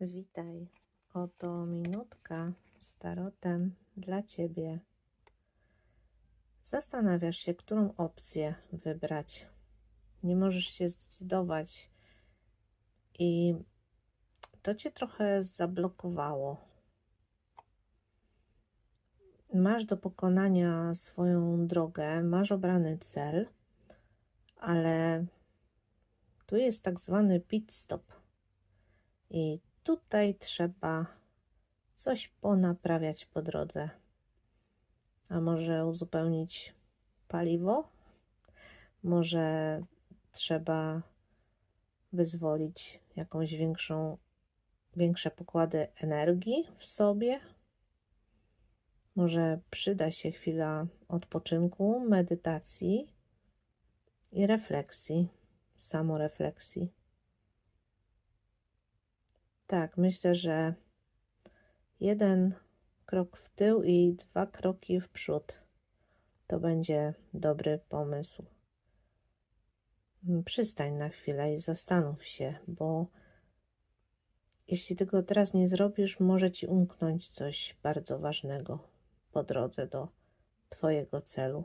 Witaj. Oto minutka z tarotem dla Ciebie. Zastanawiasz się, którą opcję wybrać. Nie możesz się zdecydować i to Cię trochę zablokowało. Masz do pokonania swoją drogę, masz obrany cel, ale tu jest tak zwany pit stop. I tutaj trzeba coś ponaprawiać po drodze. A może uzupełnić paliwo? Może trzeba wyzwolić jakąś większą, większe pokłady energii w sobie? Może przyda się chwila odpoczynku, medytacji i refleksji, samorefleksji. Tak, myślę, że jeden krok w tył i dwa kroki w przód to będzie dobry pomysł. Przystań na chwilę i zastanów się, bo jeśli tego teraz nie zrobisz, może ci umknąć coś bardzo ważnego po drodze do Twojego celu.